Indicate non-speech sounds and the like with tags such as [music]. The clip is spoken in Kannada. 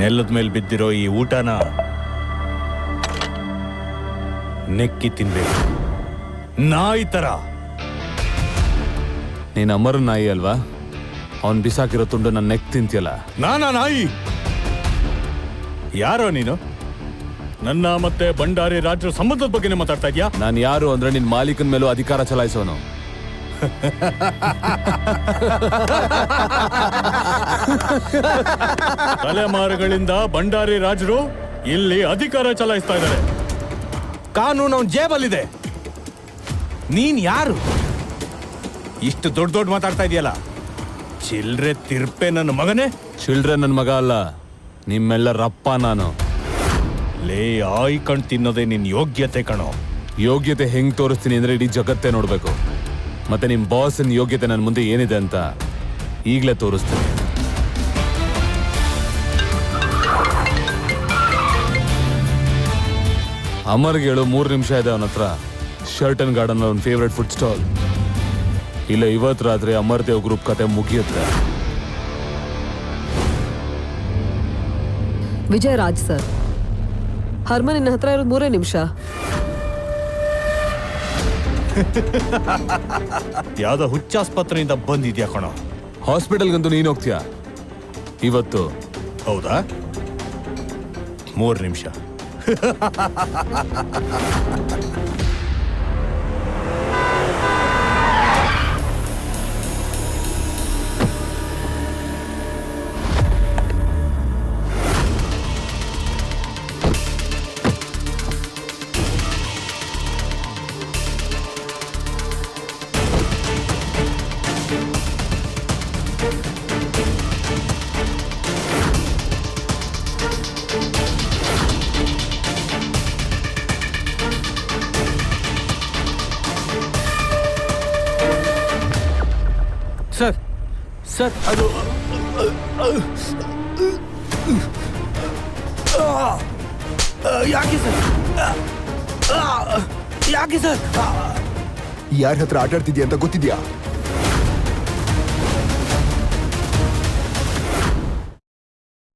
ನೆಲದ ಮೇಲೆ ಬಿದ್ದಿರೋ ಈ ಊಟನ ನೆಕ್ಕಿ ತಿನ್ಬೇಕು. ನಾಯಿ ತರ. ನೀನ್ ಅಮರ ನಾಯಿ ಅಲ್ವಾ? ಅವನ್ ಬಿಸಾಕಿರೋ ತುಂಡು ನನ್ನ ನೆಕ್ ತಿಂತಿಯಲ್ಲ? ನಾನಾ ನಾಯಿ? ಯಾರೋ ನೀನು? ನನ್ನ ಮತ್ತೆ ಭಂಡಾರಿ ರಾಜ್ರ ಸಂಬಂಧದ ಬಗ್ಗೆ ಮಾತಾಡ್ತಾ ಇದ್ಯಾ? ನಾನು ಯಾರು ಅಂದ್ರೆ ನಿನ್ ಮಾಲೀಕನ ಮೇಲೂ ಅಧಿಕಾರ ಚಲಾಯಿಸೋನು. [laughs] ತಲೆಮಾರುಗಳಿಂದ ಭಂಡಾರಿ ರಾಜರು ಇಲ್ಲಿ ಅಧಿಕಾರ ಚಲಾಯಿಸ್ತಾ ಇದ್ದಾರೆ. ಕಾನೂನು ಅವನ ಜೇಬಲ್ಲಿದೆ. ನೀನ್ ಯಾರು? ಇಷ್ಟು ದೊಡ್ಡ ದೊಡ್ಡ ಮಾತಾಡ್ತಾ ಇದೆಯಲ್ಲ? ಚಿಲ್ರೆ ತಿರ್ಪೆ ನನ್ನ ಮಗನೇ? ಚಿಲ್ರೆ ನನ್ನ ಮಗ ಅಲ್ಲ ನಿಮ್ಮೆಲ್ಲರಪ್ಪ ನಾನು. ಲೇ ಆಯ್ ಕಣ್ ತಿನ್ನೋದೇ ನಿನ್ ಯೋಗ್ಯತೆ ಕಣೋ. ಯೋಗ್ಯತೆ ಹೆಂಗ್ ತೋರಿಸ್ತೀನಿ ಅಂದ್ರೆ ಇಡೀ ಜಗತ್ತೇ ನೋಡ್ಬೇಕು. ಮತ್ತೆ ನಿಮ್ ಬಾಸಿನ ಯೋಗ್ಯತೆ ನನ್ನ ಮುಂದೆ ಏನಿದೆ ಅಂತ ಈಗ್ಲೇ ತೋರಿಸ್ತೀನಿ. ಅಮರ್ಗೆ ಹೇಳು, ಮೂರು ನಿಮಿಷ ಇದೆ ಅವನ ಹತ್ರ. ಶರ್ಟ್ ಅಂಡ್ ಗಾರ್ಡನ್ ಅವನ ಫೇವ್ರೆಟ್ ಫುಡ್ ಸ್ಟಾಲ್ ಇಲ್ಲ ಇವತ್ತು ರಾತ್ರಿ ಅಮರ್ ದೇವ್ ಗ್ರೂಪ್ ಕತೆ ಮುಗಿಯುತ್ತೆ. ವಿಜಯ ರಾಜ್ ಸರ್. ಹರ್ಮನ್ ನಿನ್ನ ಹತ್ರ ಇರೋದು ಮೂರೇ ನಿಮಿಷ. [laughs] ಯಾವ್ದೋ ಹುಚ್ಚಾಸ್ಪತ್ರೆಯಿಂದ ಬಂದಿದ್ಯಾ ಕಣೋ. ಹಾಸ್ಪಿಟಲ್ಗಂತೂ ನೀನು ಹೋಗ್ತೀಯಾ? ಇವತ್ತು? ಹೌದಾ? ಮೂರು ನಿಮಿಷ. [laughs] ಸರ್ ಸರ್ ಅದು ಯಾಕೆ ಸರ್? ಯಾಕೆ ಸರ್? ಯಾರ ಹತ್ರ ಆಟಾಡ್ತಿದ್ಯಾ ಅಂತ ಗೊತ್ತಿದ್ಯಾ?